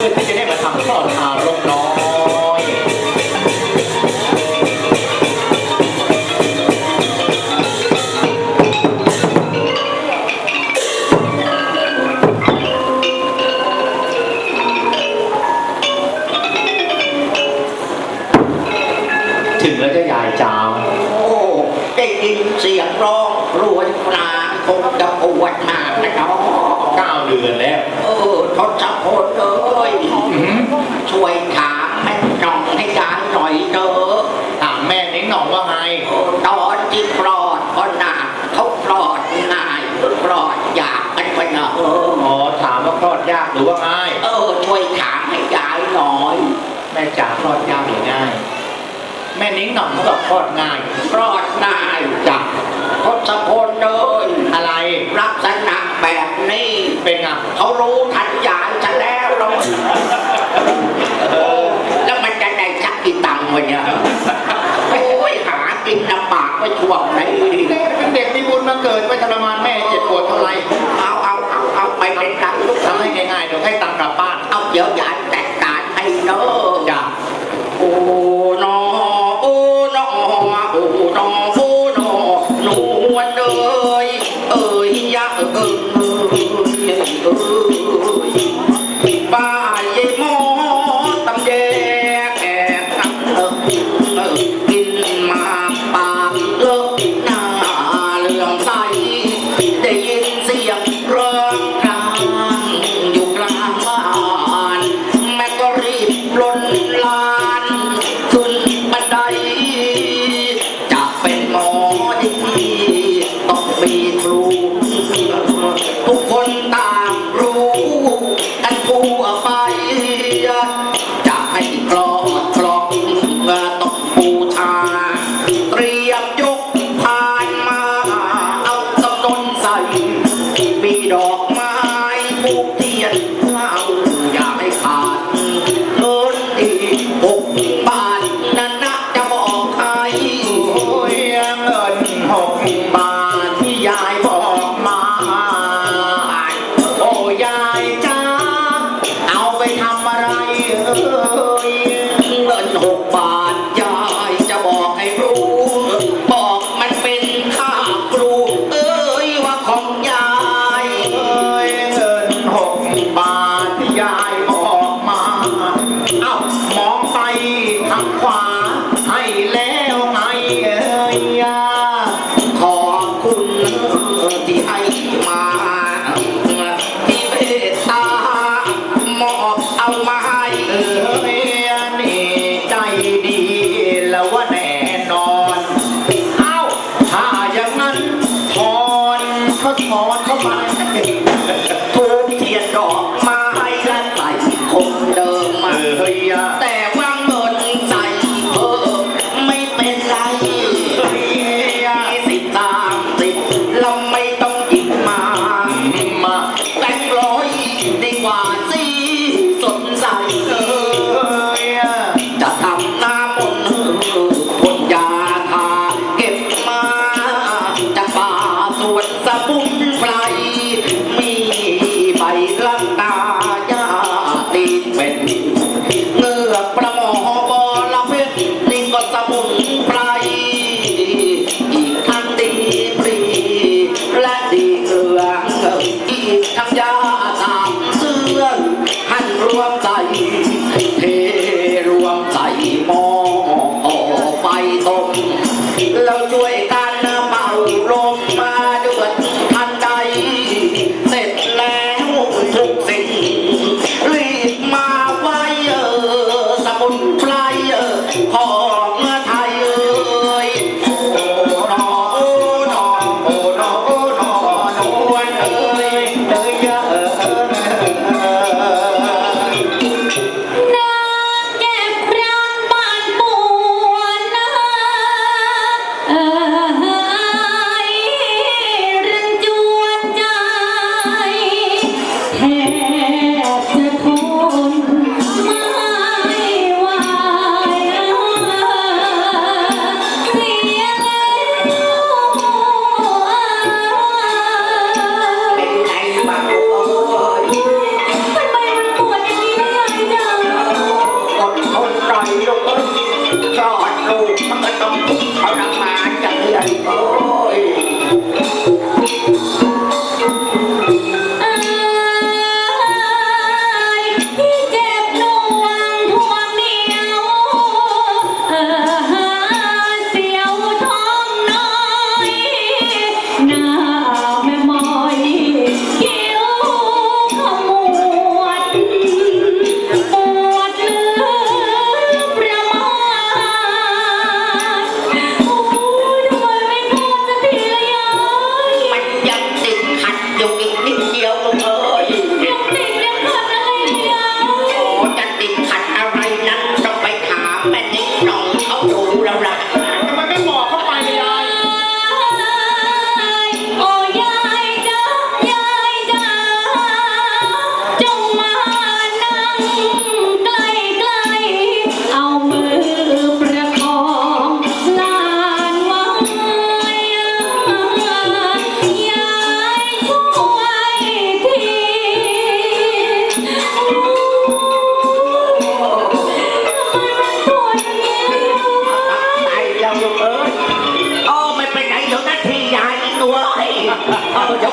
เพื่อที่จะได้มาทำคอดทารกน้อยถึงแล้วจะยายจาวโอ้ได้ยินเสียงร้องรวนปลาคงจะปวดมากนะเนาะเก้าเดือนแล้ว เออทศพล ลอดยาวหรือง่าย แม่นิ้งหน่องก็บอกคลอดง่ายคลอดง่ายจ้ะทศพลเลยอะไรรับกษณะแบบนี้เป็นไงเขารู้ท o ทูบเทียนดอกไม้ละใส่คงเดิมเฮ้ยยาแต่วางินใส่เพิ่ไม่เป็นไรสิตามติดเไม่ต้องหยิบมาแต่งร้อยดีกว่าสิสนใจจะทำหน้ามนต์พ่นยาทาเก็บมาจาป่าสวน love joy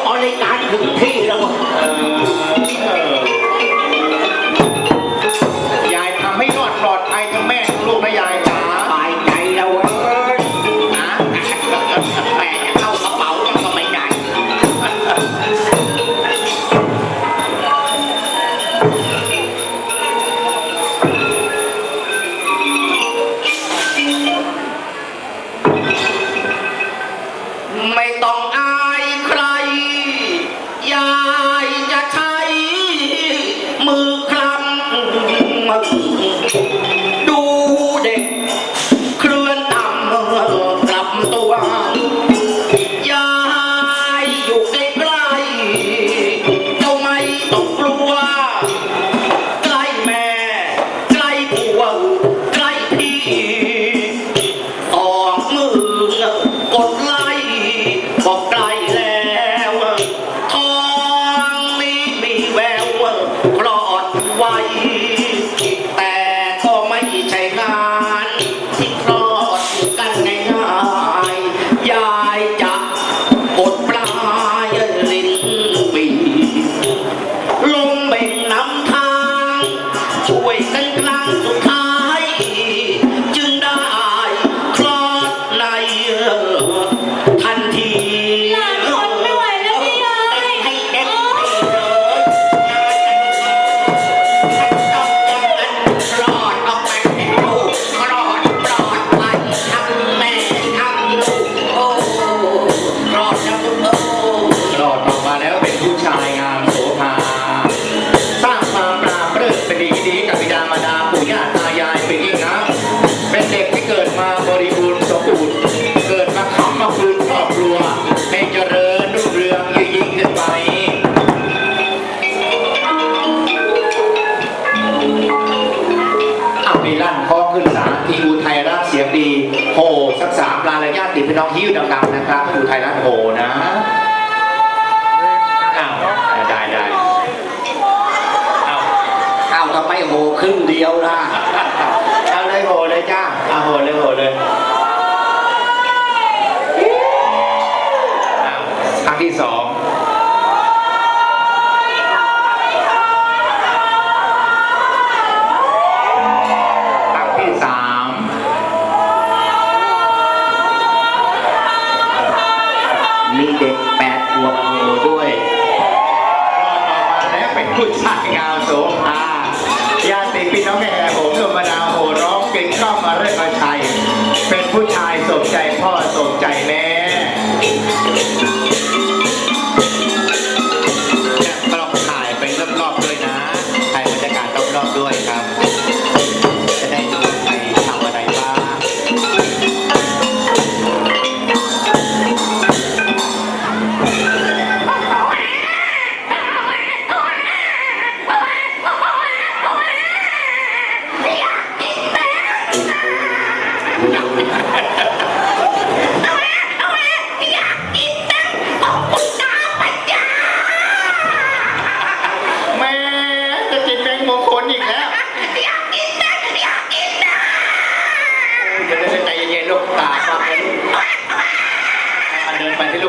Họ nên ăn. 아 ไทยรัฐโหนะเอ้าวได้ได้อ้าวอ้าทำไมโหครึ่งเดียวนะเอาเลยโหเลยจ้าเอาโหเลยโหเลย มีเด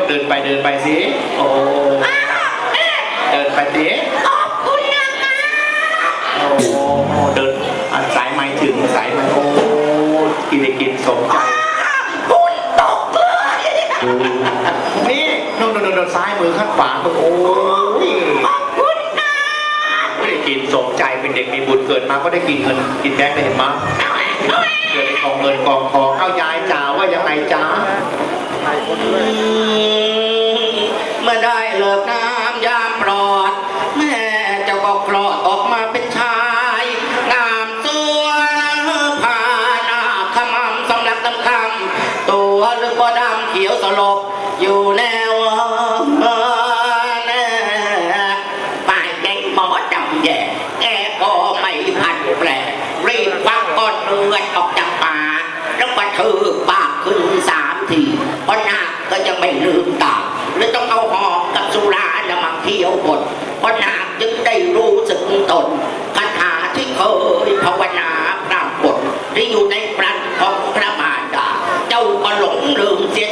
เดินไปเดินไปสิโอ้เดินไปสิขอบคุณนะคโอ้โหเดินสายไม้ถึงสายไม้โอ้กินได้กินสมใจคุณตกเลยนี่โน่นโน่นซ้ายมือข้างขวาโอ้ยขอบคุณค่ะไม่ได้กินสมใจเป็นเด็กมีบุญเกิดมาก็ได้กินเงินกินแบงค์ได้เห็นมั้ยเกิดกองเงินกองทองเข้ายายจ๋าว่ายังไงจ๋า คนด้วยไม่ได้หรอกนะ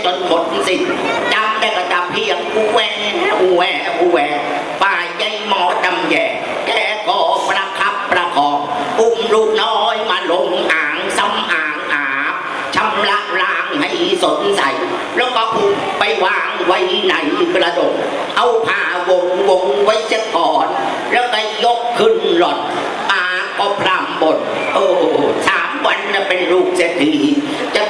จนหมดสิ้นจำได้ก็จำเพียงอูแหวอูแหวอูแหวป่ายใยหมอจำแย่แกก็ประคับประคองอุ้มลูกน้อยมาลงอ่างซ้ำอ่างอาบชำระล้างให้สดใสแล้วก็ผูกไปวางไว้ในกระดงเอาผ้าวงวงไว้จะก่อน แล้วก็ยกขึ้นหลอดปาก็พรำบ่นโอ้สามวันเป็นลูกเศรษฐีจะ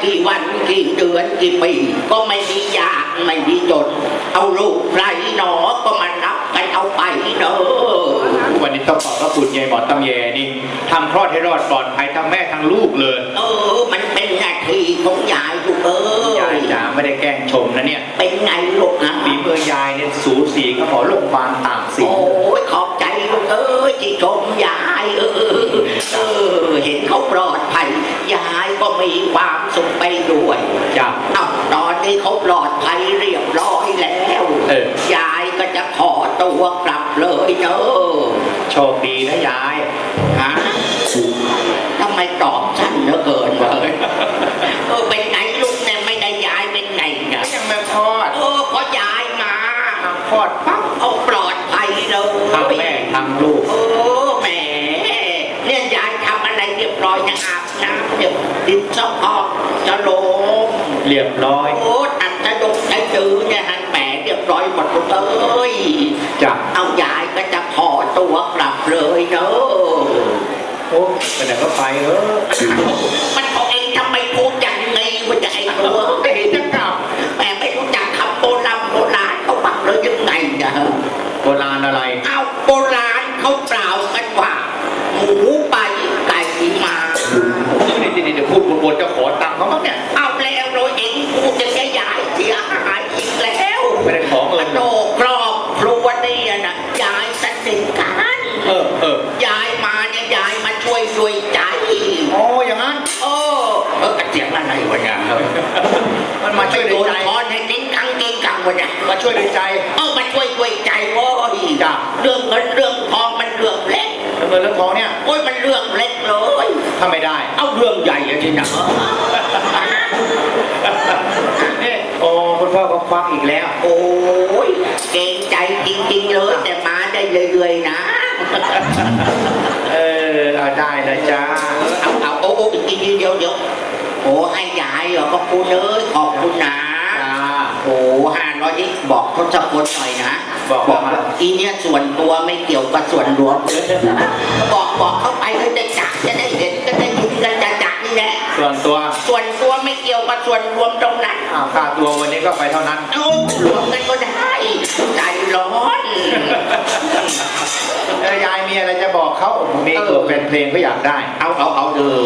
กี่เดือนกี่ปีก็ไม่ดียากไม่ดีจน เอาลูกไรหนอก็มานับกันเอาไปเด้อวันนี้ต้องขอบพระคุณยายหมอตำแยนี่ทำคลอดให้รอดปลอดภัยทั้งแม่ทั้งลูกเลย เออ มันเป็นหน้าที่ของยายลูกเอ้ยายจ๋าไม่ได้แกล้งชมนะเนี่ย เป็นไงลูกนะฝีมือยายเนี่ยสูสีก็ขอโรงพยาบาลต่างสีโอ้ยขอบใจลูกเอ้ยที่ชมยายเออ มีความสุขไปด้วยจ้ะเอ้าตอนนี้เขาปลอดภัยเรียบร้อยแล้วเออยายก็จะขอตัวกลับเลยเนอะโชคดีนะยายฮะทำไมตอบสั้นเหลือเกินเลยเออเป็นไงลูกเนี่ยไม่ได้ยายเป็นไงเนี่ยยังไม่คลอดเออพอยายมาคลอดปั๊บเอาปลอดภัยเลยทั้งแม่ทั้งลูกโอ้แหมเนี่ยยายทำอะไรเรียบร้อยนะอาบ น้ำเดี๋ยวดินซอกออกจะลงเรียบร้อยโอ้ตัดจะดกจะจืดเนี่ยหันแหมเรียบร้อยหมดเลยจ้ะเอายายก็จะขอตัวกลับเลยเนอะโอ้ไปไหนก็ไปเออมันเอาเองทำไมพูดอย่างนี้ว่าจะไอ้ตัวไม่เห็นจะกลับแหมไม่รู้จักคำโบราณโบราณเขาบักเลยยังไงนะโบราณอะไร เอาโบราณเขากล่าวกันว่า อกระเจียงอะไรวะเนี่ยมันมาช่วยโดด้วยนใจคอนให้กิ้งกังกิ้งกังวะเนี่ยมาช่วยด้วยใจ เออมาช่วยด้วยใจโว้ยจ้ะเรื่องเงินเรื่องทองมันเรื่องเล็กแล้วเงินเรื่องทองเนี่ยโอ้ยมันเรื่องเล็กเลยทำไม่ได้ เอาเรื่องใหญ่อะทีนะนี่โอ้คุณพ่อก็ควักอีกแล้ว โอ้ยเกรงใจจริงๆเลยแต่มาได้เรื่อยๆนะ เออเอาได้นะจ๊ะเอาเอาโอ้โอ้อีกทีเดียวเดี๋ยว โอ้ให้ยายเหรอขอบคุณเลยขอบคุณนะจ้าโอ้ห้าร้อยนี่บอกทศพลหน่อยนะ บอกบอกมาว่าอีเนี่ยส่วนตัวไม่เกี่ยวกับส่วนรวมบอกบอกเข้าไปก็จะจักจะได้เห็นก็ได้ยินกันจะจักนี่แหละส่วนตัวส่วนตัวไม่เกี่ยวกับส่วนรวมตรงนั้นอ้าวค่าตัววันนี้ก็ไปเท่านั้นเอารวมกันก็ได้ใจร้อนเออยายมีอะไรจะบอกเขาผมมีตัวแฟนเพลงก็อยากได้ เอาเอาเอาเลย